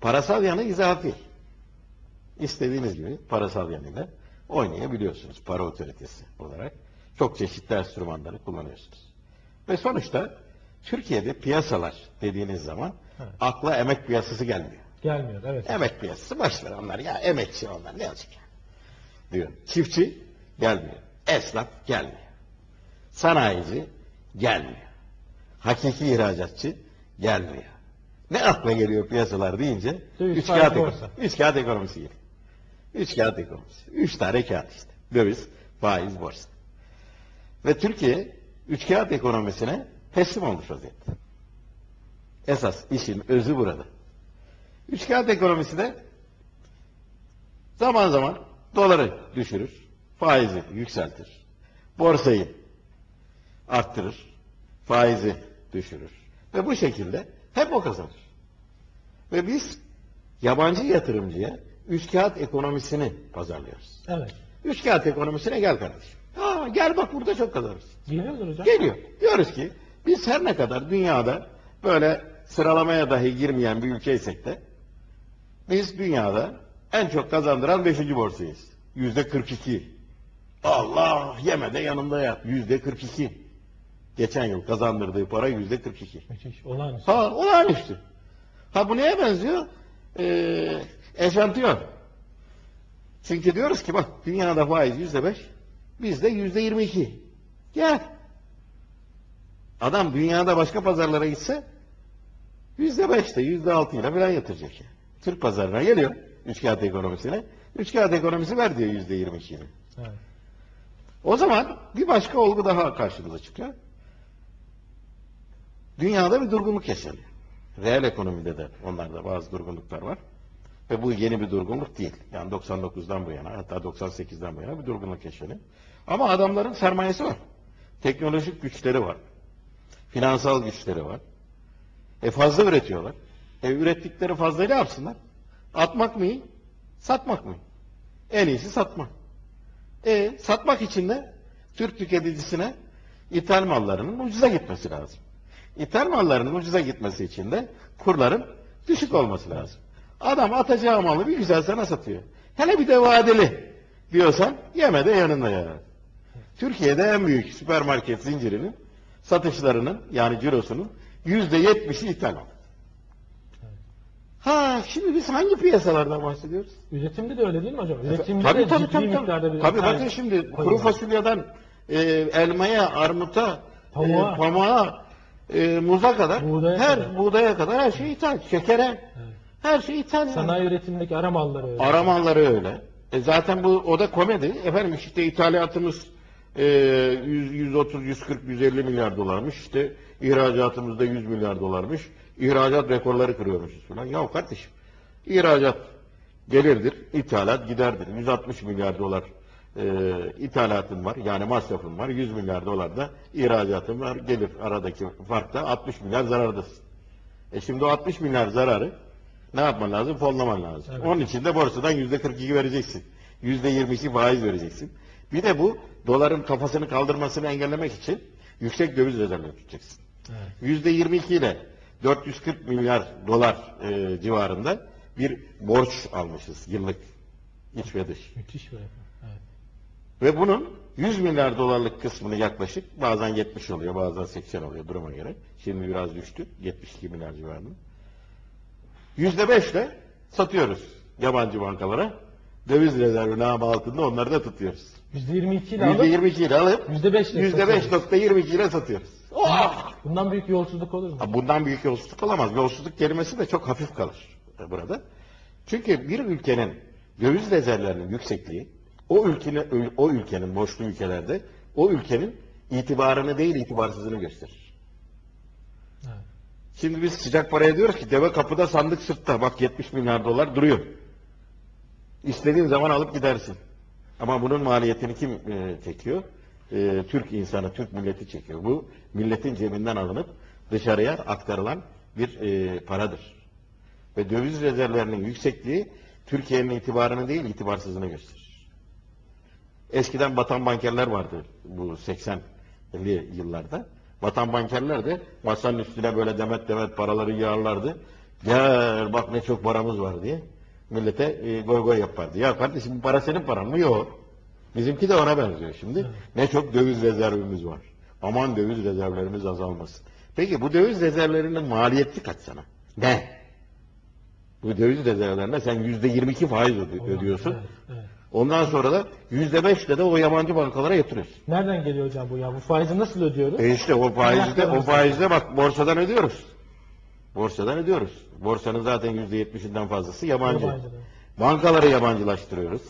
Parasal yanı izafi. İstediğiniz gibi parasal yanıyla oynayabiliyorsunuz para otoritesi olarak. Çok çeşitli enstrümanları kullanıyorsunuz. Ve sonuçta Türkiye'de piyasalar dediğiniz zaman Evet. akla emek piyasası gelmiyor. Gelmiyor. Evet. Emek piyasası boş ver onlar ya emekçi onlar ne olacak ya diyor. Çiftçi gelmiyor. Esnaf gelmiyor. Sanayici gelmiyor. Hakiki ihracatçı gelmiyor. Ne akla geliyor piyasalar deyince Döviz, üç kağıt, borsa. ekonomisi, üç kağıt ekonomisi geliyor. Üç kağıt ekonomisi. Üç tane kağıt işte. Döviz, faiz, borsa. Ve Türkiye üç kağıt ekonomisine teslim olmuş vaziyette. Esas işin özü burada. Üç kağıt ekonomisi de zaman zaman doları düşürür, faizi yükseltir, borsayı arttırır, faizi düşürür. Ve bu şekilde hep o kazanır. Ve biz yabancı yatırımcıya üç kağıt ekonomisini pazarlıyoruz. Evet. Üç kağıt ekonomisine gel kardeşim. Aa, gel bak burada çok kazanırsın. Geliyordur hocam. Geliyor. Diyoruz ki biz her ne kadar dünyada böyle sıralamaya dahi girmeyen bir ülkeysek de biz dünyada en çok kazandıran 5. borsayız. Yüzde 42. Allah yeme de yanında yat. Yüzde 42. Geçen yıl kazandırdığı para yüzde 42. Müthiş. Olağanüstü. Ha olağanüstü. Ha bu neye benziyor? Ee, eşantiyon. Çünkü diyoruz ki bak dünyada faiz yüzde beş, bizde yüzde yirmi iki. Gel. Adam dünyada başka pazarlara gitse yüzde beşte, yüzde altıyla falan yatıracak. yani. Türk pazarına geliyor. Üç kağıt ekonomisine. Üç kağıt ekonomisi ver diyor yüzde yirmi ikiyi. Evet. O zaman bir başka olgu daha karşımıza çıkıyor. Dünyada bir durgunluk yaşanıyor. Reel ekonomide de onlarda bazı durgunluklar var. Ve bu yeni bir durgunluk değil. Yani 99'dan bu yana hatta 98'den bu yana bir durgunluk yaşanıyor. Ama adamların sermayesi var. Teknolojik güçleri var. Finansal güçleri var. E fazla üretiyorlar. E ürettikleri fazlayı ne yapsınlar? Atmak mı iyi? Satmak mı? En iyisi satmak. E satmak için de Türk tüketicisine ithal mallarının ucuza gitmesi lazım. İthal mallarının ucuza gitmesi için de kurların düşük olması lazım. Adam atacağı malı bir güzel sana satıyor. Hele bir de vadeli diyorsan yeme de yanında ya. Türkiye'de en büyük süpermarket zincirinin satışlarının yani cirosunun yüzde yetmişi ithal mal. Ha şimdi biz hangi piyasalardan bahsediyoruz? Üretimde de öyle değil mi hocam? Üretimde Tabii de tabii ciddi tabii. miktarda Tabii, bir tabii ithal bakın şimdi kuru fasulyeden e, elmaya, armuta, Pamuğa. e, pamuğa, e, muza kadar, Buğdaya her kadar. buğdaya kadar her şey ithal. Şekere, her şey ithal. yani. Sanayi üretimindeki ara malları öyle. Aramanları öyle. E zaten bu o da komedi. Efendim işte ithalatımız e, 100, 130, 140, 150 milyar dolarmış. İşte ihracatımız da 100 milyar dolarmış. İhracat rekorları kırıyormuşuz falan. Ya kardeşim ihracat gelirdir, ithalat giderdir. 160 milyar dolar e, ithalatın var. Yani masrafın var. 100 milyar dolar da ihracatın var. Gelir aradaki farkta 60 milyar zarardasın. E şimdi o 60 milyar zararı ne yapman lazım? Fonlaman lazım. Evet. Onun için de borsadan yüzde 42 vereceksin. Yüzde 22 faiz vereceksin. Bir de bu doların kafasını kaldırmasını engellemek için yüksek döviz rezervleri tutacaksın. Evet. Yüzde 22 ile 440 milyar dolar e, civarında bir borç almışız yıllık iç ve dış. Müthiş bir rakam. Ve bunun 100 milyar dolarlık kısmını yaklaşık bazen 70 oluyor bazen 80 oluyor duruma göre. Şimdi biraz düştü 72 milyar civarında. %5 ile satıyoruz yabancı bankalara. Döviz rezervi namı altında onları da tutuyoruz. %22 ile alıp %22 ile alıp %5 ile satıyoruz. %5.22 ile satıyoruz. Oh! Bundan büyük yolsuzluk olur mu? Bundan büyük yolsuzluk olamaz. Yolsuzluk kelimesi de çok hafif kalır burada. Çünkü bir ülkenin döviz rezervlerinin yüksekliği o ülkenin o ülkenin borçlu ülkelerde o ülkenin itibarını değil itibarsızlığını gösterir. Evet. Şimdi biz sıcak paraya diyoruz ki deve kapıda sandık sırtta bak 70 milyar dolar duruyor. İstediğin zaman alıp gidersin. Ama bunun maliyetini kim e, çekiyor? E, Türk insanı, Türk milleti çekiyor. Bu milletin cebinden alınıp dışarıya aktarılan bir e, paradır. Ve döviz rezervlerinin yüksekliği Türkiye'nin itibarını değil itibarsızlığını gösterir. Eskiden batan bankerler vardı bu 80'li yıllarda. Batan bankerler de masanın üstüne böyle demet demet paraları yağarlardı. Gel bak ne çok paramız var diye millete e, goy goy yapardı. Ya kardeşim bu para senin paran mı? Yok. Bizimki de ona benziyor şimdi. Ne çok döviz rezervimiz var. Aman döviz rezervlerimiz azalmasın. Peki bu döviz rezervlerinin maliyeti kaç sana? Ne? Bu döviz rezervlerine sen yüzde 22 faiz ödüyorsun. Evet, evet. Ondan sonra da yüzde beşle de o yabancı bankalara yatırıyorsun. Nereden geliyor hocam bu ya? Bu faizi nasıl ödüyoruz? E işte o faizde, o faizde bak borsadan ödüyoruz. Borsadan ödüyoruz. Borsanın zaten yüzde yetmişinden fazlası yabancı. Yabancıdan. Bankaları yabancılaştırıyoruz.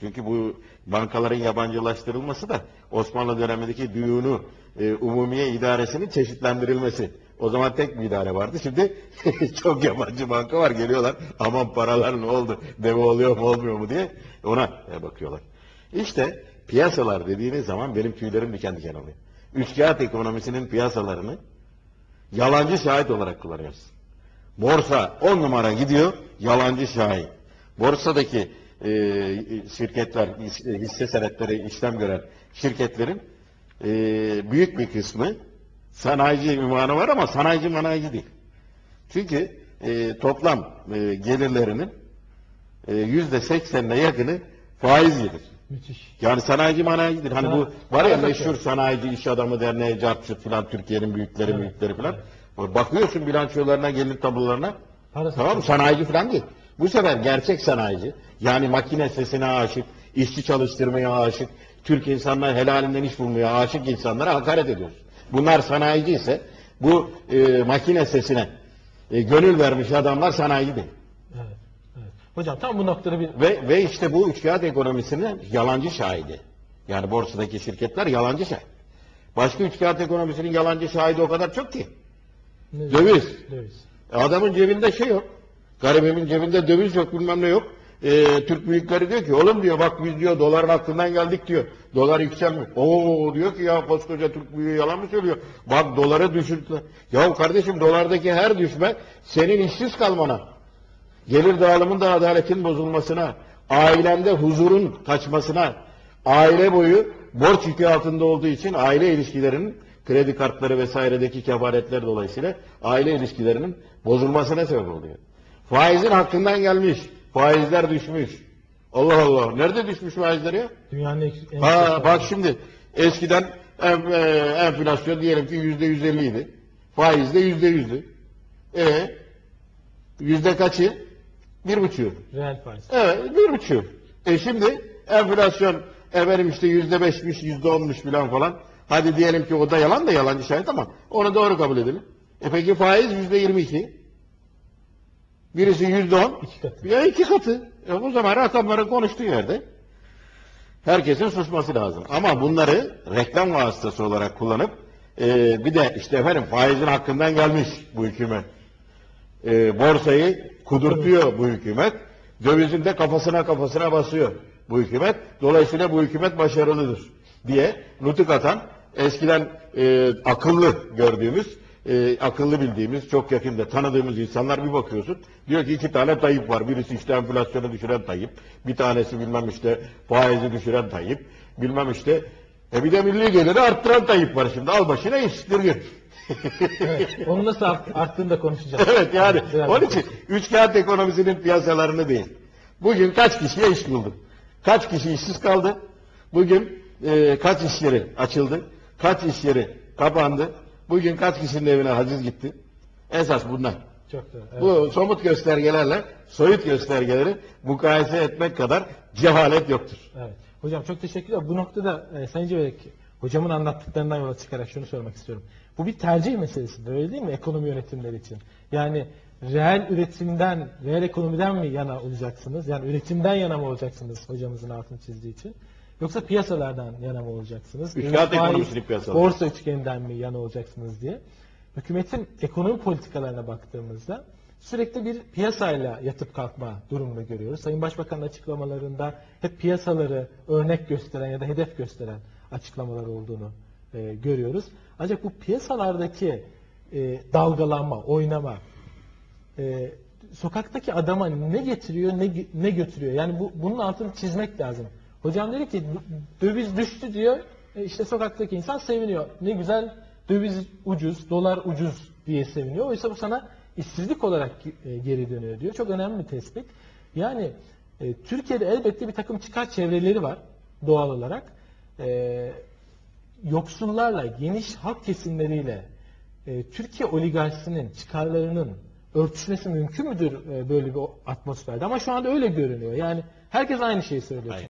Çünkü bu bankaların yabancılaştırılması da Osmanlı dönemindeki düğünü e, umumiye idaresinin çeşitlendirilmesi. O zaman tek bir idare vardı. Şimdi çok yabancı banka var. Geliyorlar. Aman paralar ne oldu? Deve oluyor mu olmuyor mu diye ona e, bakıyorlar. İşte piyasalar dediğiniz zaman benim tüylerim diken diken oluyor. Üçkağıt ekonomisinin piyasalarını yalancı şahit olarak kullanıyoruz. Borsa 10 numara gidiyor, yalancı şahit. Borsadaki e, şirketler, his- hisse senetleri işlem gören şirketlerin e, büyük bir kısmı sanayici ünvanı var ama sanayici manayici değil. Çünkü e, toplam e, gelirlerinin e, yüzde seksenine yakını faiz gelir. Müthiş. Yani sanayici manayicidir. Hani Ha, bu var ya evet, meşhur evet. sanayici iş adamı derneği, cartçut filan Türkiye'nin büyükleri Evet, büyükleri filan. Bakıyorsun bilançolarına, gelir tablolarına. Parası Tamam mı? Sanayici filan değil. Bu sefer gerçek sanayici. Yani makine sesine aşık, işçi çalıştırmaya aşık, Türk insanlar helalinden iş bulmaya aşık insanlara hakaret ediyoruz. Bunlar sanayici ise bu e, makine sesine e, gönül vermiş adamlar sanayici değil. Evet, evet. Hocam tam bu noktada bir Ve, ve işte bu üçkağıt ekonomisinin yalancı şahidi. Yani borsadaki şirketler yalancı şahit. Başka üçkağıt ekonomisinin yalancı şahidi o kadar çok ki. ne- Döviz. Döviz. Adamın cebinde şey yok. Garibimin cebinde döviz yok bilmem ne yok. Ee, Türk büyükleri diyor ki oğlum diyor bak biz diyor doların hakkından geldik diyor. Dolar yükselmiyor. Oo diyor ki ya koskoca Türk büyüğü yalan mı söylüyor? Bak doları düşürdüler. Ya kardeşim dolardaki her düşme senin işsiz kalmana, gelir dağılımında adaletin bozulmasına, ailende huzurun kaçmasına, aile boyu borç yükü altında olduğu için aile ilişkilerinin kredi kartları vesairedeki kefaretler dolayısıyla aile ilişkilerinin bozulmasına sebep oluyor. Faizin hakkından gelmiş. Faizler düşmüş. Allah Allah. Nerede düşmüş faizler ya? Dünyanın en Ha, bak şimdi eskiden en- e, enflasyon diyelim ki yüzde yüz idi. Faiz de yüzde yüzdü. E yüzde kaçı? Bir buçuğu. Reel faiz. Evet, bir buçuğu. E şimdi enflasyon efendim işte yüzde beşmiş, yüzde onmuş filan falan. Hadi diyelim ki o da yalan da yalancı şahit ama onu doğru kabul edelim. E peki faiz yüzde yirmi iki. Birisi yüzde on. Ya iki katı. E o zaman rakamların konuştuğu yerde herkesin susması lazım. Ama bunları reklam vasıtası olarak kullanıp e, bir de işte efendim faizin hakkından gelmiş bu hükümet. E, borsayı kudurtuyor bu hükümet. Dövizin de kafasına kafasına basıyor bu hükümet. Dolayısıyla bu hükümet başarılıdır diye nutuk atan eskiden e, akıllı gördüğümüz e, akıllı bildiğimiz, çok yakında tanıdığımız insanlar bir bakıyorsun. Diyor ki iki tane Tayyip var. Birisi işte enflasyonu düşüren Tayyip. Bir tanesi bilmem işte faizi düşüren Tayyip. Bilmem işte e bir de milli geliri arttıran Tayyip var şimdi. Al başına iştir gün. Evet. Onu nasıl art- arttığını da konuşacağız. evet yani onun için üç kağıt ekonomisinin piyasalarını değil. Bugün kaç kişiye iş buldu? Kaç kişi işsiz kaldı? Bugün e, kaç iş yeri açıldı? Kaç iş yeri kapandı? Bugün kaç kişinin evine haciz gitti? Esas bunlar. Çok doğru. Evet. Bu somut göstergelerle soyut göstergeleri mukayese etmek kadar cehalet yoktur. Evet. Hocam çok teşekkürler. Bu noktada e, Sayın Cebelek, hocamın anlattıklarından yola çıkarak şunu sormak istiyorum. Bu bir tercih meselesidir öyle değil mi ekonomi yönetimleri için? Yani reel üretimden, reel ekonomiden mi yana olacaksınız? Yani üretimden yana mı olacaksınız hocamızın altını çizdiği için? Yoksa piyasalardan yana mı olacaksınız? Üç kağıt Faiz, ekonomisinin piyasaları. Borsa üçgeninden mi yana olacaksınız diye. Hükümetin ekonomi politikalarına baktığımızda sürekli bir piyasayla yatıp kalkma durumunu görüyoruz. Sayın Başbakan'ın açıklamalarında hep piyasaları örnek gösteren ya da hedef gösteren açıklamalar olduğunu e, görüyoruz. Ancak bu piyasalardaki e, dalgalanma, oynama e, sokaktaki adama ne getiriyor ne ne götürüyor? Yani bu bunun altını çizmek lazım. Hocam dedi ki döviz düştü diyor. E, işte sokaktaki insan seviniyor. Ne güzel döviz ucuz, dolar ucuz diye seviniyor. Oysa bu sana işsizlik olarak e, geri dönüyor diyor. Çok önemli bir tespit. Yani e, Türkiye'de elbette bir takım çıkar çevreleri var doğal olarak. E, yoksullarla, geniş halk kesimleriyle e, Türkiye oligarşisinin çıkarlarının örtüşmesi mümkün müdür e, böyle bir atmosferde? Ama şu anda öyle görünüyor. Yani herkes aynı şeyi söylüyor. Hayır.